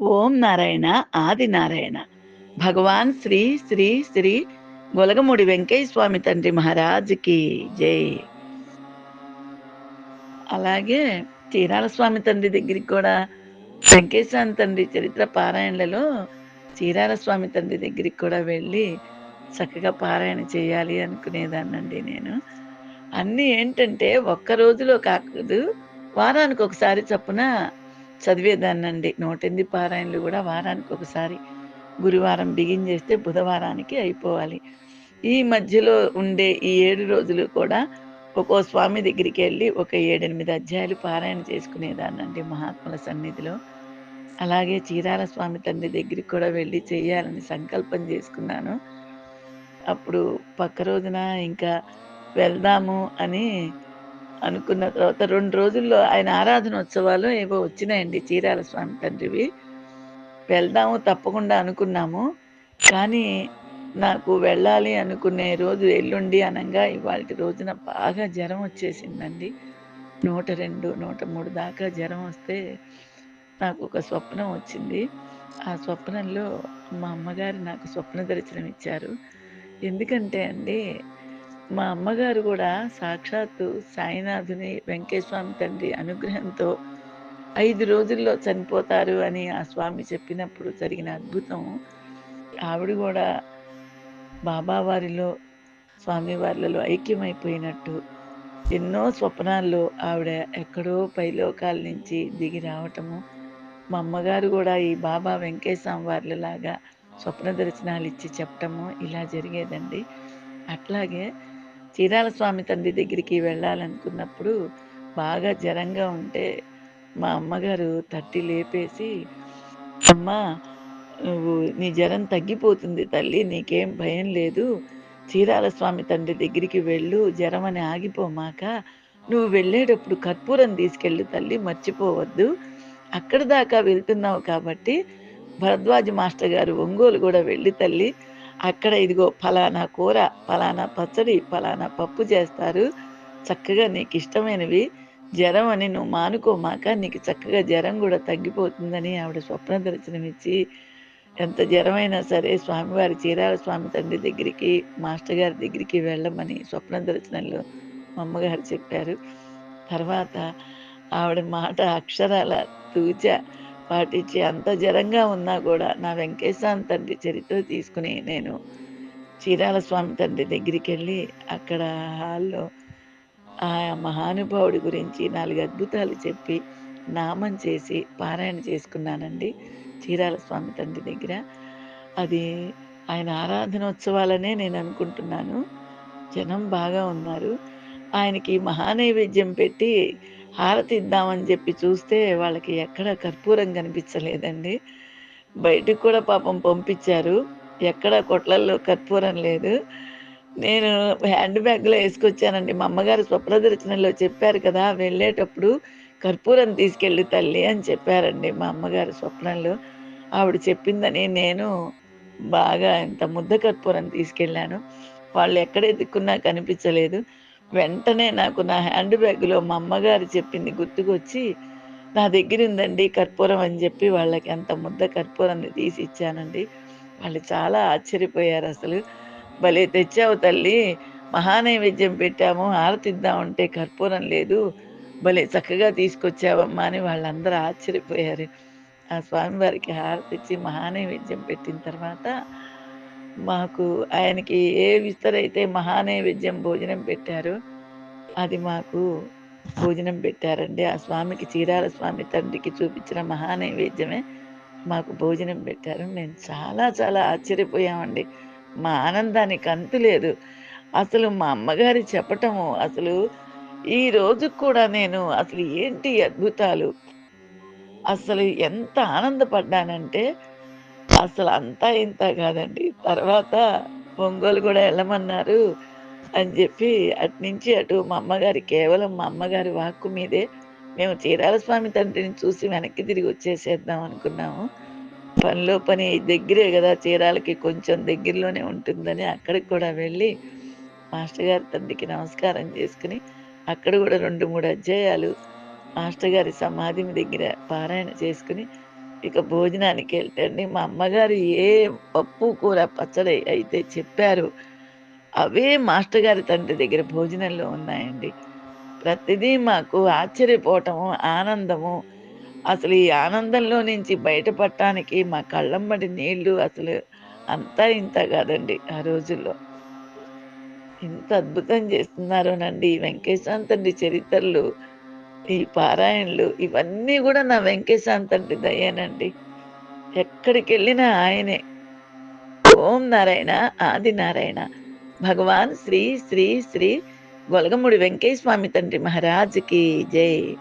ఓం నారాయణ ఆది నారాయణ. భగవాన్ శ్రీ శ్రీ శ్రీ గొలగముడి వెంకయ్య స్వామి తండ్రి మహారాజుకి జై. అలాగే చీరాల స్వామి తండ్రి దగ్గరికి కూడా వెంకయ్య తండ్రి చరిత్ర పారాయణలలో చీరాల స్వామి తండ్రి దగ్గరికి కూడా వెళ్ళి చక్కగా పారాయణ చేయాలి అనుకునేదాన్నండి నేను. అన్నీ ఏంటంటే ఒక్క రోజులో కాకూడదు. వారానికి ఒకసారి చప్పున చదివేదాన్నండి. నూటెనిమిది పారాయణలు కూడా వారానికి ఒకసారి. గురువారం బిగిన్ చేస్తే బుధవారానికి అయిపోవాలి. ఈ మధ్యలో ఉండే ఈ ఏడు రోజులు కూడా ఒక్కో స్వామి దగ్గరికి వెళ్ళి ఒక ఏడెనిమిది అధ్యాయులు పారాయణ చేసుకునేదాన్నండి మహాత్ముల సన్నిధిలో. అలాగే చీరాల స్వామి తండ్రి దగ్గరికి కూడా వెళ్ళి చేయాలని సంకల్పం చేసుకున్నాను. అప్పుడు పక్క రోజున ఇంకా వెళ్దాము అని అనుకున్న తర్వాత రెండు రోజుల్లో ఆయన ఆరాధన ఉత్సవాలు ఏవో వచ్చినాయండి చీరాల స్వామి తండ్రివి. వెళ్దాము తప్పకుండా అనుకున్నాము. కానీ నాకు వెళ్ళాలి అనుకునే రోజు ఎల్లుండి అనగా ఇవాళ రోజున బాగా జ్వరం వచ్చేసిందండి. నూట రెండు నూట మూడు దాకా జ్వరం వస్తే నాకు ఒక స్వప్నం వచ్చింది. ఆ స్వప్నంలో మా అమ్మగారు నాకు స్వప్న దర్శనం ఇచ్చారు ఎందుకంటే అండి మా అమ్మగారు కూడా సాక్షాత్తు సాయినాథుని వెంకటస్వామి తండ్రి అనుగ్రహంతో ఐదు రోజుల్లో చనిపోతారు అని ఆ స్వామి చెప్పినప్పుడు జరిగిన అద్భుతం. ఆవిడ కూడా బాబావారిలో స్వామివారిలో ఐక్యమైపోయినట్టు ఎన్నో స్వప్నాల్లో ఆవిడ ఎక్కడో పైలోకాల నుంచి దిగి రావటము. మా అమ్మగారు కూడా ఈ బాబా వెంకటేశ్వర వారిలాగా స్వప్న దర్శనాలు ఇచ్చి చెప్పటము ఇలా జరిగేదండి. అట్లాగే చీరాల స్వామి తండ్రి దగ్గరికి వెళ్ళాలనుకున్నప్పుడు బాగా జ్వరంగా ఉంటే మా అమ్మగారు తట్టి లేపేసి అమ్మ నువ్వు నీ జ్వరం తగ్గిపోతుంది తల్లి నీకేం భయం లేదు. చీరాల స్వామి తండ్రి దగ్గరికి వెళ్ళు జ్వరం అని ఆగిపోమాక నువ్వు వెళ్ళేటప్పుడు కర్పూరం తీసుకెళ్ళు తల్లి మర్చిపోవద్దు. అక్కడ దాకా వెళ్తున్నావు కాబట్టి భరద్వాజ మాస్టర్ గారు ఒంగోలు కూడా వెళ్ళి తల్లి. అక్కడ ఇదిగో ఫలానా కూర ఫలానా పచ్చడి ఫలానా పప్పు చేస్తారు. చక్కగా నీకు ఇష్టమైనవి జ్వరం అని నువ్వు మానుకోమాక నీకు చక్కగా జ్వరం కూడా తగ్గిపోతుందని ఆవిడ స్వప్న దర్శనం ఇచ్చి ఎంత జ్వరమైనా సరే స్వామివారి చీరాల స్వామి తండ్రి దగ్గరికి మాస్టర్ గారి దగ్గరికి వెళ్ళమని స్వప్న దర్శనంలో మా అమ్మగారు చెప్పారు. తర్వాత ఆవిడ మాట అక్షరాల తూచ పాటించి అంత జరంగా ఉన్నా కూడా నా వెంకటేశ్వర తండ్రి చరిత్ర తీసుకుని నేను చీరాల స్వామి తండ్రి దగ్గరికి వెళ్ళి అక్కడ హాల్లో ఆ మహానుభావుడి గురించి నాలుగు అద్భుతాలు చెప్పి నామం చేసి పారాయణ చేసుకున్నానండి చీరాల స్వామి తండ్రి దగ్గర. అది ఆయన ఆరాధనోత్సవాలనే నేను అనుకుంటున్నాను. జనం బాగా ఉన్నారు. ఆయనకి మహానైవేద్యం పెట్టి హారతి ఇద్దామని చెప్పి చూస్తే వాళ్ళకి ఎక్కడ కర్పూరం కనిపించలేదండి. బయటకు కూడా పాపం పంపించారు. ఎక్కడ కొట్లల్లో కర్పూరం లేదు. నేను హ్యాండ్ బ్యాగ్లో వేసుకొచ్చానండి. మా అమ్మగారు స్వప్నదర్శనంలో చెప్పారు కదా వెళ్ళేటప్పుడు కర్పూరం తీసుకెళ్ళి తల్లి అని చెప్పారండి మా అమ్మగారు స్వప్నంలో. ఆవిడ చెప్పిందని నేను బాగా ఇంత ముద్ద కర్పూరం తీసుకెళ్ళాను. వాళ్ళు ఎక్కడ ఎదుక్కున్నా కనిపించలేదు. వెంటనే నాకు నా హ్యాండ్ బ్యాగ్లో మా అమ్మగారు చెప్పింది గుర్తుకొచ్చి నా దగ్గర ఉందండి కర్పూరం అని చెప్పి వాళ్ళకి అంత ముద్ద కర్పూరాన్ని తీసి ఇచ్చానండి. వాళ్ళు చాలా ఆశ్చర్యపోయారు అసలు. భలే తెచ్చావు తల్లి మహానైవేద్యం పెట్టాము ఆరతిద్దామంటే కర్పూరం లేదు భలే చక్కగా తీసుకొచ్చావమ్మా అని వాళ్ళందరూ ఆశ్చర్యపోయారు. ఆ స్వామివారికి హారతి ఇచ్చి మహానైవేద్యం పెట్టిన తర్వాత మాకు ఆయనకి ఏ విస్తరైతే మహానైవేద్యం భోజనం పెట్టారో అది మాకు భోజనం పెట్టారండి. ఆ స్వామికి చీరాల స్వామి తండ్రికి చూపించిన మహానైవేద్యమే మాకు భోజనం పెట్టారు. మేము చాలా చాలా ఆశ్చర్యపోయామండి. మా ఆనందానికి అంతు లేదు. అసలు మా అమ్మగారి చెప్పటము అసలు ఈ రోజు కూడా నేను అసలు ఏంటి అద్భుతాలు? అసలు ఎంత ఆనందపడ్డానంటే అసలు అంతా ఇంత కాదండి. తర్వాత ఒంగోలు కూడా వెళ్ళమన్నారు అని చెప్పి అటు నుంచి అటు మా అమ్మగారి కేవలం మా అమ్మగారి వాక్కు మీదే మేము చీరాల స్వామి తండ్రిని చూసి వెనక్కి తిరిగి వచ్చేసేద్దాం అనుకున్నాము. పనిలో పని దగ్గరే కదా చీరాలకి కొంచెం దగ్గరలోనే ఉంటుందని అక్కడికి కూడా వెళ్ళి మాస్టర్ గారి తండ్రికి నమస్కారం చేసుకుని అక్కడ కూడా రెండు మూడు అధ్యాయాలు మాస్టర్ గారి సమాధి దగ్గర పారాయణ చేసుకుని ఇక భోజనానికి అండి మా అమ్మగారు ఏ పప్పు, కూర, పచ్చడి అయితే చెప్పారు అవే మాస్టర్ గారి తండ్రి దగ్గర భోజనంలో ఉన్నాయండి. ప్రతిదీ మాకు ఆశ్చర్యపోవటము, ఆనందము. అసలు ఈ ఆనందంలో నుంచి బయటపడటానికి మా కళ్ళంబడి నీళ్ళు అసలు అంతా ఇంత కాదండి ఆ రోజుల్లో. ఇంత అద్భుతం చేస్తున్నారోనండి ఈ తండ్రి చరిత్రలు, ఈ పారాయణలు ఇవన్నీ కూడా నా వెంకటేశ్వర దయ్యానండి దయేనండి. ఎక్కడికెళ్ళినా ఆయనే. ఓం నారాయణ, ఆది నారాయణ. భగవాన్ శ్రీ శ్రీ శ్రీ గొలగముడి వెంకయ్య స్వామి తండ్రి మహారాజుకి జై.